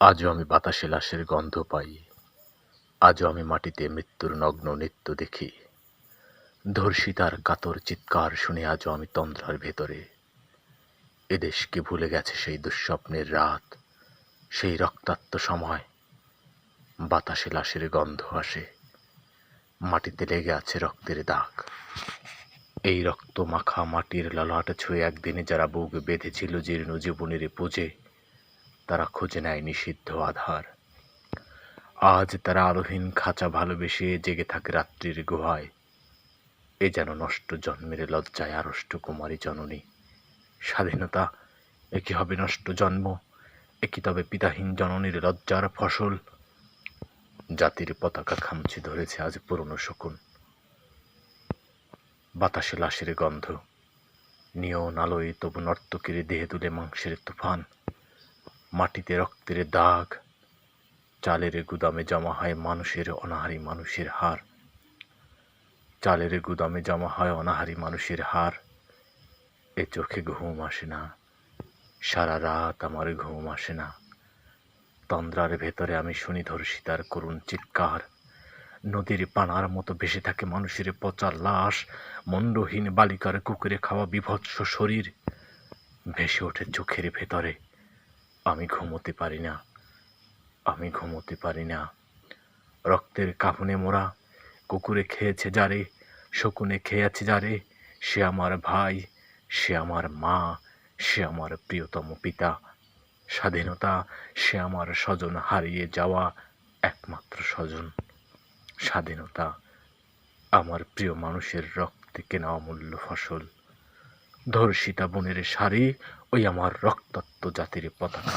আজও আমি বাতাসে লাশের গন্ধ পাই। আজও আমি মাটিতে মৃত্যুর নগ্ন নৃত্য দেখি। ধর্ষিতার কাতর চিৎকার শুনে আজও আমি তন্দ্রার ভেতরে। এদেশকে ভুলে গেছে সেই দুঃস্বপ্নের রাত, সেই রক্তাক্ত সময়? বাতাসে লাশের গন্ধ আসে, মাটিতে লেগে আছে রক্তের দাগ। এই রক্ত মাখা মাটির ললাট ছুঁয়ে একদিনে যারা বুক বেঁধেছিল জীর্ণ জীবনের পুজে তারা খুঁজে নেয় নিষিদ্ধ আধার। আজ তারা আলোহীন খাঁচা ভালোবেসে জেগে থাকে রাত্রির গুহায়। এ যেন নষ্ট জন্মের লজ্জায় আড়ষ্ট কুমারী জননী। স্বাধীনতা একি হবে নষ্ট জন্ম? একি তবে পিতাহীন জননীর লজ্জার ফসল? জাতির পতাকা খামচি ধরেছে আজ পুরনো শকুন। বাতাসে লাশের গন্ধ। নিয়ন আলোয় তবু নর্তকীর দেহে তুলে মাংসের তুফান। মাটিতে রক্তের দাগ, চালের গুদামে জমা হয় মানুষের অনাহারি মানুষের হার। চালের গুদামে জমা হয় অনাহারি মানুষের হার। এ চোখে ঘুম আসে না, সারা রাত আমার ঘুম আসে না। তন্দ্রার ভেতরে আমি শুনি ধর্ষিতার করুণ চিৎকার। নদীর পানার মতো ভেসে থাকে মানুষের পচা লাশ, মণ্ডহীন বালিকার কুকুরে খাওয়া বিভৎস শরীর। ভেসে ওঠে চোখের ভেতরে। আমি ঘুমোতে পারি না। আমি ঘুমোতে পারি না। রক্তের কাফনে মোরা কুকুরে খেয়েছে যারে, শকুনে খেয়েছে যারে, সে আমার ভাই, সে আমার মা, সে আমার প্রিয়তম পিতা। স্বাধীনতা, সে আমার স্বজন হারিয়ে যাওয়া একমাত্র স্বজন। স্বাধীনতা, আমার প্রিয় মানুষের রক্তে কেনা অমূল্য ফসল। ধর্ষিতা বোনের শাড়ি ওই আমার রক্তাক্ত জাতির পতাকা।